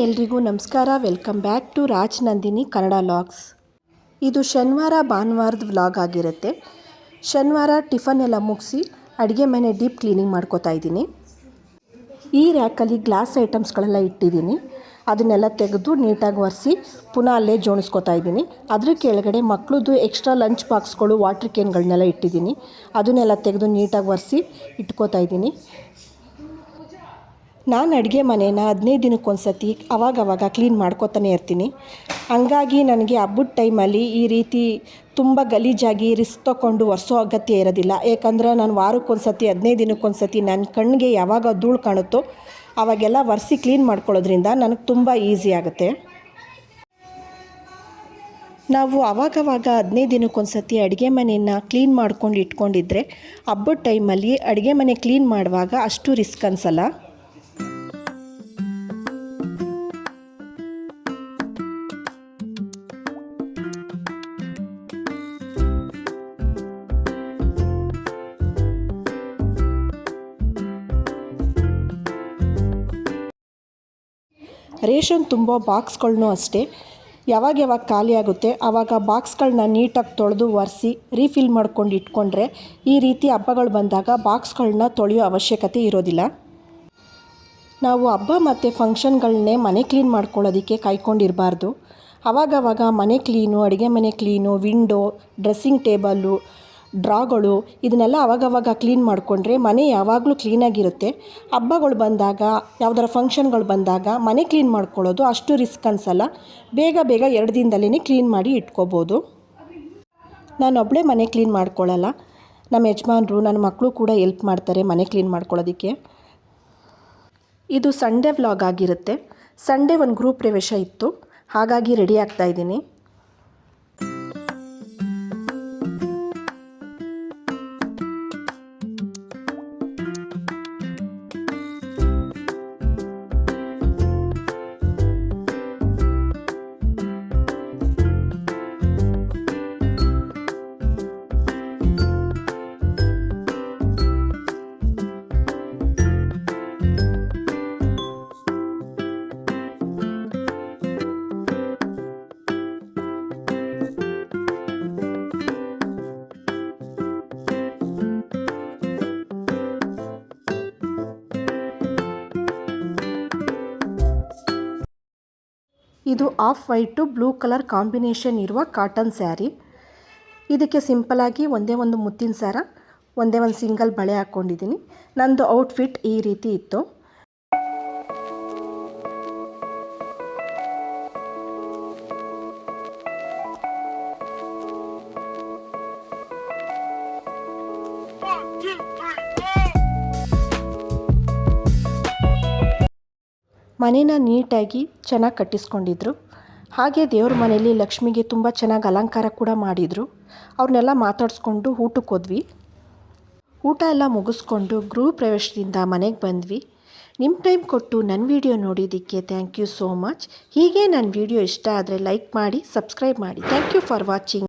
ಎಲ್ರಿಗೂ ನಮಸ್ಕಾರ. Welcome back to Raj Nandini Kannada logs. ಇದು ಶನಿವಾರ ಭಾನುವಾರದ ವ್ಲಾಗ್ ಆಗಿರುತ್ತೆ. ಶನಿವಾರ ಟಿಫನ್ ಎಲ್ಲ ಮುಗಿಸಿ ಅಡುಗೆ ಮನೆ ಡೀಪ್ ಕ್ಲೀನಿಂಗ್ ಮಾಡ್ಕೋತಾ ಇದ್ದೀನಿ. ಈ ರ್ಯಾಕಲ್ಲಿ ಗ್ಲಾಸ್ ಐಟಮ್ಸ್ಗಳೆಲ್ಲ ಇಟ್ಟಿದ್ದೀನಿ. ಅದನ್ನೆಲ್ಲ ತೆಗೆದು ನೀಟಾಗಿ ಒರೆಸಿ ಪುನಃ ಅಲ್ಲೇ ಜೋಣಿಸ್ಕೋತಾ ಇದ್ದೀನಿ. ಅದ್ರ ಕೆಳಗಡೆ ಮಕ್ಕಳದ್ದು ಎಕ್ಸ್ಟ್ರಾ ಲಂಚ್ ಬಾಕ್ಸ್ಗಳು, ವಾಟ್ರ್ ಕ್ಯಾನ್ಗಳನ್ನೆಲ್ಲ ಇಟ್ಟಿದ್ದೀನಿ. ಅದನ್ನೆಲ್ಲ ತೆಗೆದು ನೀಟಾಗಿ ಒರೆಸಿ ಇಟ್ಕೋತಾ ಇದ್ದೀನಿ. ನಾನು ಅಡುಗೆ ಮನೇನ ಹದಿನೈದು ದಿನಕ್ಕೊಂದು ಸತಿ ಅವಾಗವಾಗ ಕ್ಲೀನ್ ಮಾಡ್ಕೋತಾನೆ ಇರ್ತೀನಿ. ಹಂಗಾಗಿ ನನಗೆ ಹಬ್ಬದ ಟೈಮಲ್ಲಿ ಈ ರೀತಿ ತುಂಬ ಗಲೀಜಾಗಿ ರಿಸ್ಕ್ ತೊಗೊಂಡು ಒರೆಸೋ ಅಗತ್ಯ ಇರೋದಿಲ್ಲ. ಯಾಕಂದ್ರೆ ನಾನು ವಾರಕ್ಕೊಂದು ಸತಿ ಹದಿನೈದು ದಿನಕ್ಕೊಂದು ಸತಿ ನನ್ನ ಕಣ್ಣಿಗೆ ಯಾವಾಗ ಧೂಳು ಕಾಣುತ್ತೋ ಅವಾಗೆಲ್ಲ ಒರೆಸಿ ಕ್ಲೀನ್ ಮಾಡ್ಕೊಳ್ಳೋದ್ರಿಂದ ನನಗೆ ತುಂಬ ಈಸಿ ಆಗುತ್ತೆ. ನಾವು ಅವಾಗವಾಗ ಹದಿನೈದು ದಿನಕ್ಕೊಂದ್ಸತಿ ಅಡುಗೆ ಮನೆಯನ್ನ ಕ್ಲೀನ್ ಮಾಡ್ಕೊಂಡು ಇಟ್ಕೊಂಡಿದ್ರೆ ಹಬ್ಬದ ಟೈಮಲ್ಲಿ ಅಡುಗೆ ಮನೆ ಕ್ಲೀನ್ ಮಾಡುವಾಗ ಅಷ್ಟು ರಿಸ್ಕ್ ಅನಿಸಲ್ಲ. ರೇಷನ್ ತುಂಬೋ ಬಾಕ್ಸ್ಗಳ್ನೂ ಅಷ್ಟೇ. ಯಾವಾಗ ಯಾವಾಗ ಖಾಲಿ ಆಗುತ್ತೆ ಆವಾಗ ಬಾಕ್ಸ್ಗಳನ್ನ ನೀಟಾಗಿ ತೊಳೆದು ಒರೆಸಿ, ರೀಫಿಲ್ ಮಾಡ್ಕೊಂಡು ಇಟ್ಕೊಂಡ್ರೆ ಈ ರೀತಿ ಹಬ್ಬಗಳು ಬಂದಾಗ ಬಾಕ್ಸ್ಗಳನ್ನ ತೊಳೆಯೋ ಅವಶ್ಯಕತೆ ಇರೋದಿಲ್ಲ. ನಾವು ಹಬ್ಬ ಮತ್ತು ಫಂಕ್ಷನ್ಗಳನ್ನೇ ಮನೆ ಕ್ಲೀನ್ ಮಾಡ್ಕೊಳ್ಳೋದಕ್ಕೆ ಕಾಯ್ಕೊಂಡಿರಬಾರ್ದು. ಅವಾಗವಾಗ ಮನೆ ಕ್ಲೀನು, ಅಡುಗೆ ಮನೆ ಕ್ಲೀನು, ವಿಂಡೋ, ಡ್ರೆಸ್ಸಿಂಗ್ ಟೇಬಲ್ಲು ಡ್ರಾಗಳು ಇದನ್ನೆಲ್ಲ ಅವಾಗವಾಗ ಕ್ಲೀನ್ ಮಾಡಿಕೊಂಡ್ರೆ ಮನೆ ಯಾವಾಗಲೂ ಕ್ಲೀನಾಗಿರುತ್ತೆ ಹಬ್ಬಗಳು ಬಂದಾಗ, ಯಾವ್ದಾರ ಫಂಕ್ಷನ್ಗಳು ಬಂದಾಗ ಮನೆ ಕ್ಲೀನ್ ಮಾಡ್ಕೊಳ್ಳೋದು ಅಷ್ಟು ರಿಸ್ಕ್ ಅನಿಸಲ್ಲ. ಬೇಗ ಬೇಗ ಎರಡು ದಿನದಲ್ಲೇ ಕ್ಲೀನ್ ಮಾಡಿ ಇಟ್ಕೋಬೋದು. ನಾನೊಬ್ಬಳೇ ಮನೆ ಕ್ಲೀನ್ ಮಾಡ್ಕೊಳ್ಳಲ್ಲ ನಮ್ಮ ಯಜಮಾನರು, ನನ್ನ ಮಕ್ಕಳು ಕೂಡ ಎಲ್ಪ್ ಮಾಡ್ತಾರೆ ಮನೆ ಕ್ಲೀನ್ ಮಾಡ್ಕೊಳ್ಳೋದಕ್ಕೆ. ಇದು ಸಂಡೇ ವ್ಲಾಗ್ ಆಗಿರುತ್ತೆ. ಸಂಡೇ ಒಂದು ಗ್ರೂಪ್ ಪ್ರವೇಶ ಇತ್ತು. ಹಾಗಾಗಿ ರೆಡಿ ಆಗ್ತಾ ಇದ್ದೀನಿ. ಇದು off white blue colour combination ಇರುವ ಕಾಟನ್ ಸ್ಯಾರಿ. ಇದಕ್ಕೆ ಸಿಂಪಲಾಗಿ ಒಂದೇ ಒಂದು ಮುತ್ತಿನ ಸರ ಒಂದೇ ಒಂದು ಸಿಂಗಲ್ ಬಳೆ ಹಾಕ್ಕೊಂಡಿದ್ದೀನಿ ನಂದು ಔಟ್ಫಿಟ್ ಈ ರೀತಿ ಇತ್ತು. ಮನೇನ ನೀಟಾಗಿ ಚೆನ್ನಾಗಿ ಕಟ್ಟಿಸ್ಕೊಂಡಿದ್ರು. ಹಾಗೆ ದೇವ್ರ ಮನೆಯಲ್ಲಿ ಲಕ್ಷ್ಮಿಗೆ ತುಂಬ ಚೆನ್ನಾಗಿ ಅಲಂಕಾರ ಕೂಡ ಮಾಡಿದರು. ಅವ್ರನ್ನೆಲ್ಲ ಮಾತಾಡಿಸ್ಕೊಂಡು ಊಟಕ್ಕೆ ಹೋದ್ವಿ. ಊಟ ಎಲ್ಲ ಮುಗಿಸ್ಕೊಂಡು ಗೃಹ ಪ್ರವೇಶದಿಂದ ಮನೆಗೆ ಬಂದ್ವಿ. ನಿಮ್ಮ ಟೈಮ್ ಕೊಟ್ಟು ನನ್ನ ವಿಡಿಯೋ ನೋಡಿದ್ದಕ್ಕೆ ಥ್ಯಾಂಕ್ ಯು ಸೋ ಮಚ್ ಹೀಗೆ ನನ್ನ ವಿಡಿಯೋ ಇಷ್ಟ ಆದರೆ ಲೈಕ್ ಮಾಡಿ ಸಬ್ಸ್ಕ್ರೈಬ್ ಮಾಡಿ. Thank you for watching